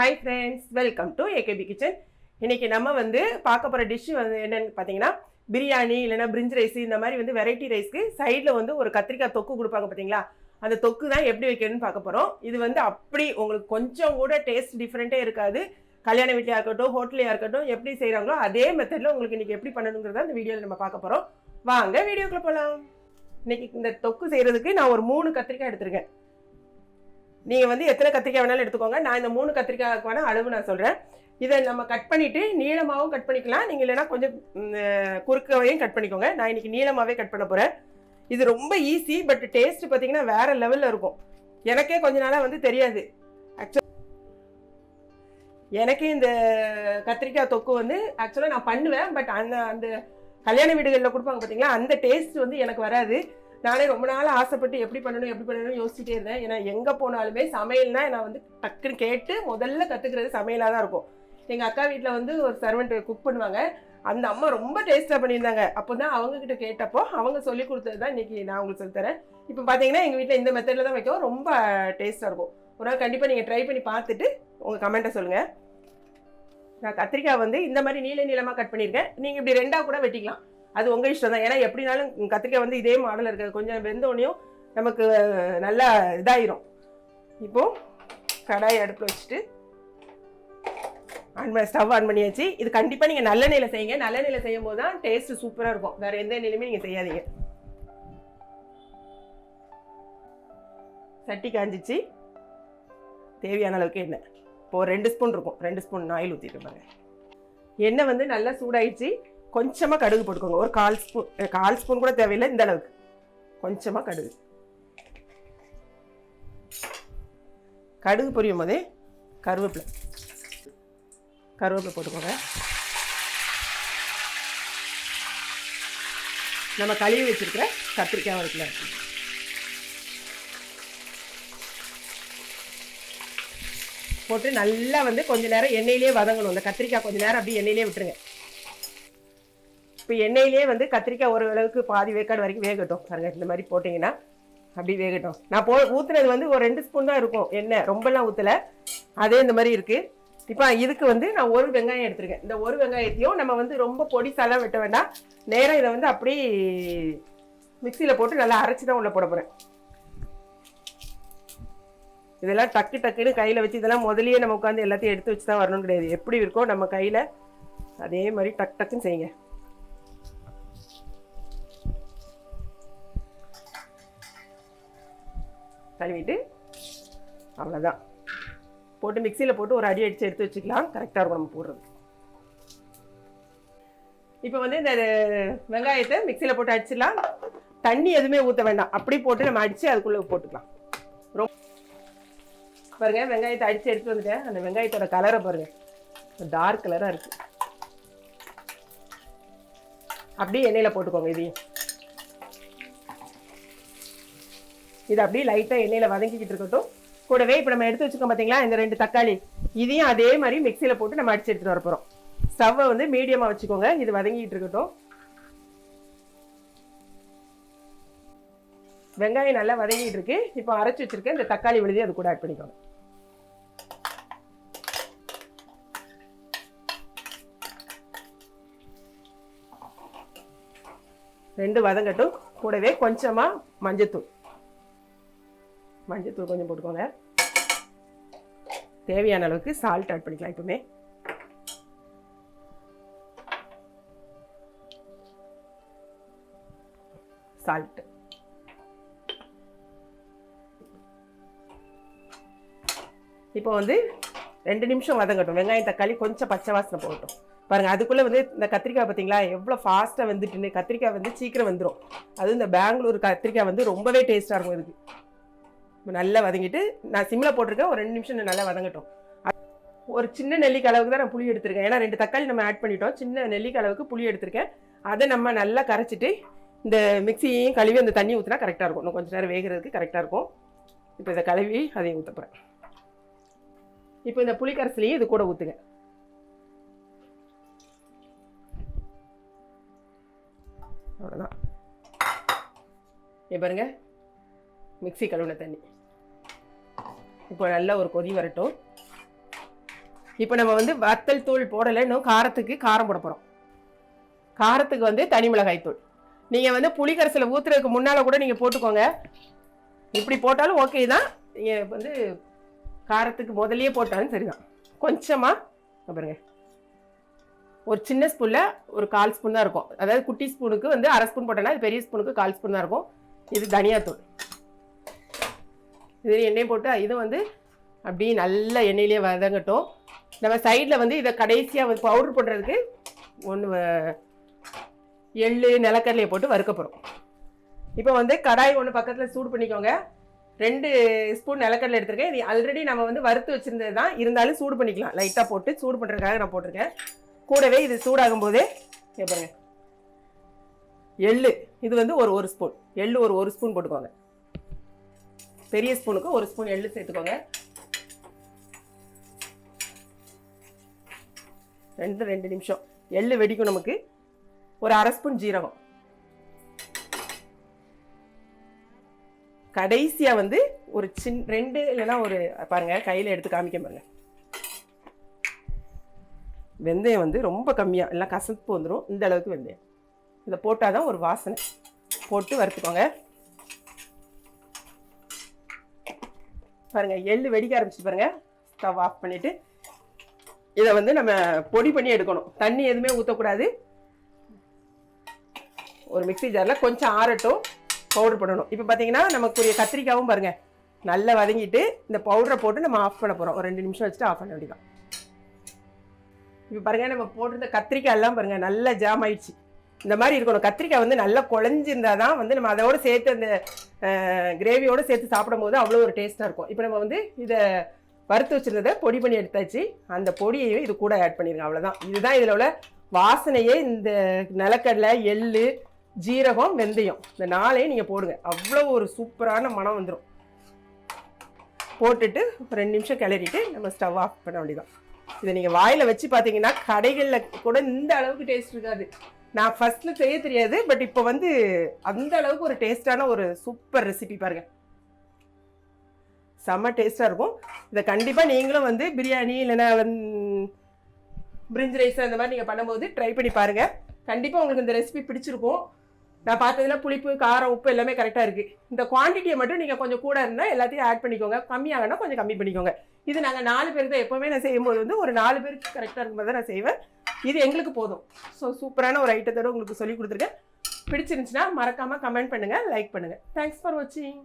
Hi friends welcome to AKP kitchen இன்னைக்கு நம்ம வந்து பார்க்க போகிற டிஷ் வந்து என்னென்னு பார்த்தீங்கன்னா பிரியாணி இல்லைனா பிரிஞ்ச் ரைஸ் இந்த மாதிரி வந்து வெரைட்டி ரைஸ்க்கு சைடில் வந்து ஒரு கத்திரிக்காய் தொக்கு கொடுப்பாங்க பார்த்தீங்களா? அந்த தொக்கு தான் எப்படி வைக்கணும்னு பார்க்க போகிறோம் இது வந்து அப்படி உங்களுக்கு கொஞ்சம் கூட டேஸ்ட் டிஃப்ரெண்ட்டே இருக்காது. கல்யாண வீட்டிலையா இருக்கட்டும் ஹோட்டலையாக இருக்கட்டும் எப்படி செய்கிறாங்களோ அதே மெத்தடில் உங்களுக்கு இன்னைக்கு எப்படி பண்ணணுங்கிறத அந்த வீடியோவில் நம்ம பார்க்க போகிறோம் வாங்க வீடியோக்குள்ளே போகலாம் இன்னைக்கு இந்த தொக்கு செய்கிறதுக்கு நான் ஒரு மூணு கத்திரிக்காய் எடுத்திருக்கேன். நீங்கள் வந்து எத்தனை கத்திரிக்காய் வேணாலும் எடுத்துக்கோங்க. நான் இந்த மூணு கத்திரிக்காய்க்கான அளவு நான் சொல்கிறேன் இதை நம்ம கட் பண்ணிவிட்டு நீளமாகவும் கட் பண்ணிக்கலாம். நீங்கள் இல்லைன்னா கொஞ்சம் குறுக்கவையும் கட் பண்ணிக்கோங்க. நான் இன்னைக்கு நீளமாகவே கட் பண்ண போகிறேன் இது ரொம்ப ஈஸி பட் டேஸ்ட் பார்த்தீங்கன்னா வேறு லெவலில் இருக்கும். எனக்கே கொஞ்ச நாளாக வந்து தெரியாது. ஆக்சுவல் எனக்கே இந்த கத்திரிக்காய் தொக்கு வந்து ஆக்சுவலாக நான் பண்ணுவேன் பட் அந்த அந்த கல்யாண வீடுகளில் கொடுப்பாங்க பார்த்தீங்களா? அந்த டேஸ்ட் வந்து எனக்கு வராது. நானே ரொம்ப நாள் ஆசைப்பட்டு எப்படி பண்ணணும் எப்படி பண்ணணும்னு யோசிச்சுட்டே இருந்தேன். ஏன்னா எங்கே போனாலுமே சமையல்னா நான் வந்து டக்குன்னு கேட்டு முதல்ல கற்றுக்கிறது சமையலாக தான் இருக்கும். எங்கள் அக்கா வீட்டில் வந்து ஒரு சர்வெண்ட் குக் பண்ணுவாங்க. அந்த அம்மா ரொம்ப டேஸ்ட்டாக பண்ணியிருந்தாங்க. அப்போ தான் அவங்கக்கிட்ட கேட்டப்போ அவங்க சொல்லி கொடுத்தது தான் இன்றைக்கி நான் உங்களுக்கு சொல்லித்தரேன் இப்போ பார்த்தீங்கன்னா எங்கள் வீட்டில் இந்த மெத்தடில் தான் வைக்கவும் ரொம்ப டேஸ்ட்டாக இருக்கும். ஒரு நாள் கண்டிப்பாக நீங்கள் ட்ரை பண்ணி பார்த்துட்டு உங்கள் கமெண்ட்டை சொல்லுங்கள் நான் கத்திரிக்காய் வந்து இந்த மாதிரி நீள நீளமாக கட் பண்ணியிருக்கேன். நீங்கள் இப்படி ரெண்டாக கூட வெட்டிக்கலாம். அது உங்கள் இஷ்டம் தான். ஏன்னா எப்படினாலும் கத்திரிக்காய் வந்து இதே மாடலில் இருக்காது கொஞ்சம் வெந்தோடனையும் நமக்கு நல்லா இதாயிரும். இப்போது கடாய் அடுப்பில் வச்சுட்டு ஆன் பண்ண ஸ்டவ் ஆன் பண்ணியாச்சு. இது கண்டிப்பாக நீங்கள் நல்லெண்ணெயில் செய்யுங்க. நல்லெண்ணெயில் செய்யும் போது தான் டேஸ்ட் சூப்பராக இருக்கும். வேறு எந்த எண்ணெயிலுமே நீங்கள் செய்யாதீங்க. சட்டி காஞ்சிச்சு. தேவையான அளவுக்கு எண்ணெய். இப்போது ஒரு ரெண்டு ஸ்பூன் இருக்கும். ரெண்டு ஸ்பூன் ஆயில் ஊற்றிட்டு பாருங்க. எண்ணெய் வந்து நல்லா சூடாயிடுச்சு. கொஞ்சமாக கடுகு போட்டுக்கோங்க. ஒரு கால் ஸ்பூன் கால் ஸ்பூன் கூட தேவையில்லை இந்த அளவுக்கு. கொஞ்சமாக கடுகு. கடுகு பொரியும் போதே கருவேப்பிலை. கருவேப்பிலை போட்டுக்கோங்க. நம்ம கழுவி வச்சிருக்கிற கத்திரிக்காய் இருக்குல்ல போட்டு நல்லா வந்து கொஞ்சம் நேரம் எண்ணெயிலே வதங்கணும். இந்த கத்திரிக்காய் கொஞ்சம் நேரம் அப்படியே எண்ணெயிலே விட்டுருங்க. இப்போ எண்ணெயிலே வந்து கத்திரிக்காய் ஒரு அளவுக்கு பாதி வேக்காடு வரைக்கும் வேகட்டும். பாருங்க இந்த மாதிரி போட்டிங்கன்னா அப்படி வேகட்டும். நான் போ ஊற்றுனது வந்து ஒரு ரெண்டு ஸ்பூன் தான் இருக்கும் எண்ணெய். ரொம்பலாம் ஊற்றலை அதே இந்த மாதிரி இருக்குது இப்போ இதுக்கு வந்து நான் ஒரு வெங்காயம் எடுத்திருக்கேன். இந்த ஒரு வெங்காயத்தையும் நம்ம வந்து ரொம்ப பொடிசாலாம் வெட்ட வேண்டாம். நேரம் இதை வந்து அப்படி மிக்சியில் போட்டு நல்லா அரைச்சி தான் உள்ள போட போகிறேன் இதெல்லாம் டக்கு டக்குன்னு கையில் வச்சு இதெல்லாம் முதலியே நம்ம உட்காந்து எல்லாத்தையும் எடுத்து வச்சு தான் வரணும் கிடையாது. எப்படி இருக்கோ நம்ம கையில் அதே மாதிரி டக் டக்குன்னு செய்யுங்க. கழுவிட்டு அவ்வளோதான் போட்டு மிக்சியில் போட்டு ஒரு அடி அடித்து எடுத்து வச்சுக்கலாம். கரெக்டாக இருக்கும் நம்ம போடுறது. இப்போ வந்து இந்த வெங்காயத்தை மிக்சியில் போட்டு அடிச்சிடலாம். தண்ணி எதுவுமே ஊற்ற வேண்டாம். அப்படி போட்டு நம்ம அடித்து அதுக்குள்ளே போட்டுக்கலாம். ரொம்ப பாருங்கள் வெங்காயத்தை அடித்து எடுத்து வந்துட்டேன். அந்த வெங்காயத்தோட கலரை பாருங்கள் டார்க் கலராக இருக்குது அப்படியே எண்ணெயில் போட்டுக்கோங்க இதையும். இது அப்படியே லைட்டாக எண்ணெயில் வதங்கிக்கிட்டு இருக்கட்டும். கூடவே இப்போ நம்ம எடுத்து வச்சுக்கோம் பார்த்தீங்களா இந்த ரெண்டு தக்காளி. இதையும் அதே மாதிரி மிக்சியில் போட்டு நம்ம அடிச்சு எடுத்துகிட்டு வர போகிறோம் ஸ்டவ்வை வந்து மீடியமாக வச்சுக்கோங்க இது வதங்கிட்டு இருக்கட்டும். வெங்காயம் நல்லா வதங்கிட்டு இருக்கு. இப்போ அரைச்சி வச்சிருக்க இந்த தக்காளி விழுதி அது கூட ஆட் பண்ணிக்கோங்க. ரெண்டு வதங்கட்டும். கூடவே கொஞ்சமாக மஞ்சத்தூள். மஞ்சத்தூள் கொஞ்சம் போட்டுக்கோங்க. தேவையான அளவுக்கு சால்ட் ஆட் பண்ணிக்கலாம் இப்பவுமே. சால்ட் இப்போ வந்து ரெண்டு நிமிஷம் வதங்கட்டும். வெங்காயம் தக்காளி கொஞ்சம் பச்சை வாசனை போகட்டும். பாருங்க அதுக்குள்ளே வந்து இந்த கத்திரிக்காய் பார்த்தீங்களா எவ்வளோ ஃபாஸ்ட்டாக வந்துட்டுன்னு. கத்திரிக்காய் வந்து சீக்கிரம் வந்துடும் அதுவும் இந்த பெங்களூர் கத்திரிக்காய் வந்து ரொம்பவே டேஸ்ட்டாக இருக்கும் இதுக்கு. நல்லா வதங்கிட்டு நான் சிம்மில் போட்டிருக்கேன் ஒரு ரெண்டு நிமிஷம் நல்லா வதங்கட்டும். ஒரு சின்ன நெல்லிக்காய் அளவுக்கு தான் நான் புளி எடுத்திருக்கேன். ஏன்னா ரெண்டு தக்காளி நம்ம ஆட் பண்ணிட்டோம். சின்ன நெல்லிக்காய் அளவுக்கு புளி எடுத்திருக்கேன். அதை நம்ம நல்லா கரைச்சிட்டு இந்த மிக்சியையும் கழுவி அந்த தண்ணி ஊற்றினா கரெக்டாக இருக்கும். இன்னும் கொஞ்சம் நேரம் வேகிறதுக்கு கரெக்டாக இருக்கும். இப்போ இதை கழுவி அதையும் ஊற்ற போகிறேன் இப்போ இந்த புளி கரைசலையும் இது கூட ஊற்றுங்க அவ்வளோதான் இப்போ பாருங்க. மிக்ஸி கழுவின தண்ணி. இப்போ நல்ல ஒரு கொதி வரட்டும். இப்போ நம்ம வந்து வத்தல் தூள் போடலை இன்னும் காரத்துக்கு காரம் போட போகிறோம் காரத்துக்கு வந்து தனி மிளகாய் தூள். நீங்கள் வந்து புளிக்கரசில் ஊற்றுறதுக்கு முன்னால் கூட நீங்கள் போட்டுக்கோங்க. இப்படி போட்டாலும் ஓகே தான். நீங்கள் வந்து காரத்துக்கு முதல்லையே போட்டாலும் சரிதான். கொஞ்சமாக பாருங்க. ஒரு சின்ன ஸ்பூனில் ஒரு கால் ஸ்பூன் தான் இருக்கும். அதாவது குட்டி ஸ்பூனுக்கு வந்து அரை ஸ்பூன் போட்டோன்னா பெரிய ஸ்பூனுக்கு கால் ஸ்பூன் தான் இருக்கும். இது தனியாத்தூள் இது எண்ணெய் போட்டு இது வந்து அப்படியே நல்ல எண்ணெயிலே வதங்கட்டும். நம்ம சைடில் வந்து இதை கடைசியாக வந்து பவுடர் போடுறதுக்கு ஒன்று எள்ளு நிலக்கடலையை போட்டு வறுக்க போகிறோம் இப்போ வந்து கடாய் ஒன்று பக்கத்தில் சூடு பண்ணிக்கோங்க. ரெண்டு ஸ்பூன் நிலக்கடலை எடுத்திருக்கேன். இது ஆல்ரெடி நம்ம வந்து வறுத்து வச்சுருந்தது தான். இருந்தாலும் சூடு பண்ணிக்கலாம். லைட்டாக போட்டு சூடு பண்ணுறதுக்காக நான் போட்டிருக்கேன். கூடவே இது சூடாகும் போதே இங்க பாருங்க. எள்ளு இது வந்து ஒரு ஒரு ஸ்பூன் எள்ளு ஒரு ஒரு ஸ்பூன் போட்டுக்கோங்க. பெரிய ஸ்பூனுக்கு ஒரு ஸ்பூன் எள்ளு சேர்த்துக்கோங்க. ரெண்டு ரெண்டு நிமிஷம். எள்ளு வெடிக்கும் நமக்கு. ஒரு அரை ஸ்பூன் ஜீரகம். கடைசியாக வந்து ஒரு சின் ரெண்டு இல்லைன்னா ஒரு பாருங்க கையில் எடுத்து காமிக்க பாருங்க. வெந்தயம் வந்து ரொம்ப கம்மியாக எல்லாம் கசப்பு வந்துடும் இந்த அளவுக்கு வெந்தயம். இதை போட்டால் தான் ஒரு வாசனை. போட்டு வறுத்துக்கோங்க. பாருங்கள் எள்ளு வெடிக்க ஆரம்பிச்சு பாருங்கள் ஸ்டவ் ஆஃப் பண்ணிவிட்டு இதை வந்து நம்ம பொடி பண்ணி எடுக்கணும். தண்ணி எதுவுமே ஊற்றக்கூடாது ஒரு மிக்சி ஜாரில் கொஞ்சம் ஆறட்டும் பவுடர் பண்ணணும் இப்போ பார்த்தீங்கன்னா நமக்குரிய கத்திரிக்காவும் பாருங்கள் நல்லா வதங்கிட்டு இந்த பவுடரை போட்டு நம்ம ஆஃப் பண்ண போகிறோம் ஒரு ரெண்டு நிமிஷம் வச்சுட்டு ஆஃப் பண்ண வேண்டியதான் இப்போ பாருங்கள் நம்ம போட்டிருந்த கத்திரிக்காய் எல்லாம் பாருங்கள் நல்லா ஜாம் ஆயிடுச்சு. இந்த மாதிரி இருக்கணும். கத்திரிக்காய் வந்து நல்லா குழஞ்சிருந்தா தான் வந்து நம்ம அதோட சேர்த்து அந்த கிரேவியோடு சேர்த்து சாப்பிடும்போது அவ்வளோ ஒரு டேஸ்ட்டாக இருக்கும். இப்போ நம்ம வந்து இதை வறுத்து வச்சிருந்ததை பொடி பண்ணி எடுத்தாச்சு. அந்த பொடியையும் இது கூட ஆட் பண்ணிடுங்க அவ்வளோதான் இதுதான் இதில் உள்ள வாசனையே. இந்த நிலக்கடலை எள்ளு ஜீரகம் வெந்தயம். இந்த நாளையும் நீங்கள் போடுங்க. அவ்வளோ ஒரு சூப்பரான மனம் வந்துடும் போட்டுட்டு ஒரு ரெண்டு நிமிஷம் கிளறிட்டு நம்ம ஸ்டவ் ஆஃப் பண்ண வேண்டியதான் இதை நீங்கள் வாயில் வச்சு பார்த்தீங்கன்னா கடைகளில் கூட இந்த அளவுக்கு டேஸ்ட் இருக்காது. நான் ஃபர்ஸ்ட்ல செய்ய தெரியாது பட் இப்போ வந்து அந்த அளவுக்கு ஒரு டேஸ்டான ஒரு சூப்பர் ரெசிபி பாருங்க. செம்ம டேஸ்ட்டாக இருக்கும். இதை கண்டிப்பாக நீங்களும் வந்து பிரியாணி இல்லைன்னா பிரிஞ்ச் ரைஸ் அந்த மாதிரி நீங்கள் பண்ணும்போது ட்ரை பண்ணி பாருங்கள் கண்டிப்பாக உங்களுக்கு இந்த ரெசிபி பிடிச்சிருக்கும். நான் பார்த்ததுல புளிப்பு காரம் உப்பு எல்லாமே கரெக்டாக இருக்குது இந்த குவான்டிட்டியை மட்டும் நீங்கள் கொஞ்சம் கூட இருந்தால் எல்லாத்தையும் ஆட் பண்ணிக்கோங்க. கம்மியாகனா கொஞ்சம் கம்மி பண்ணிக்கோங்க. இது நாங்கள் நாலு பேருக்கு தான் எப்போவுமே நான் செய்யும்போது வந்து ஒரு நாலு பேருக்கு கரெக்டாக இருக்கும்போது தான் நான் செய்வேன். இது எங்களுக்கு போதும். ஸோ சூப்பரான ஒரு ஐட்டத்தோட உங்களுக்கு சொல்லி கொடுத்துருக்கேன். பிடிச்சிருந்துச்சுன்னா மறக்காமல் கமெண்ட் பண்ணுங்கள் லைக் பண்ணுங்கள் தேங்க்ஸ் ஃபார் வாட்சிங்